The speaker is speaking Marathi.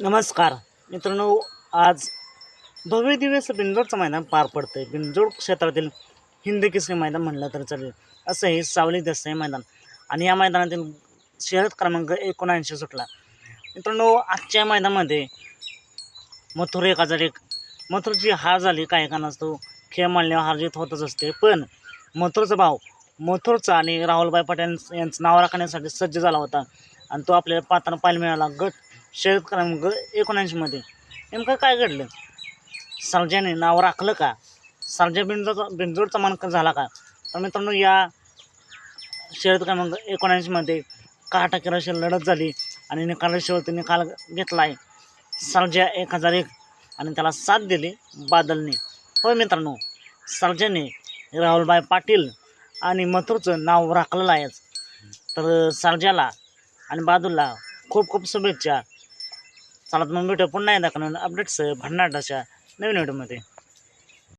नमस्कार. मित्रांनो आज भव्य दिवस बिंजोडचं मैदान पार पडतं आहे बिंजोड क्षेत्रातील हिंद केसरी मैदान म्हणलं तर चालेल. असं हे सावली देसाई मैदान. आणि या मैदानातील शहर क्रमांक एकोणऐंशी सुटला. मित्रांनो आजच्या मैदानामध्ये मथुर एक हजार एक. मथुरची हार झाली काही कारणास्तव खेळ मांडल्यावर हार जीत होतच असते. पण मथुरचा भाव मथुरचा आणि राहुलभाई पटेल यांचं नाव राखण्यासाठी सज्ज झाला होता. आणि तो आपल्याला पात्र पाहायला मिळाला. गट शर्यत क्रमांक एकोणऐंशीमध्ये नेमकं काय घडलं? सर्जाने नाव राखलं का? सर्जा बिंजोडचा बिंजोडचा मानक झाला का? तर मित्रांनो या शर्यत क्रमांक एकोणऐंशीमध्ये काटाकेर अशी लढत झाली आणि निकालाशिवाय निकाल घेतला आहे सर्जा एक हजार एक आणि त्याला साथ दिली बादलने. होय मित्रांनो सर्जाने राहुलभाई पाटील आणि मथुरचं नाव राखलेलं आहेच. तर सर्जाला आणि बादूला खूप खूप शुभेच्छा. चला तर मग भेटू पुन्हा एकदा अपडेट्स भन्नाटाच्या नवीन व्हिडिओमध्ये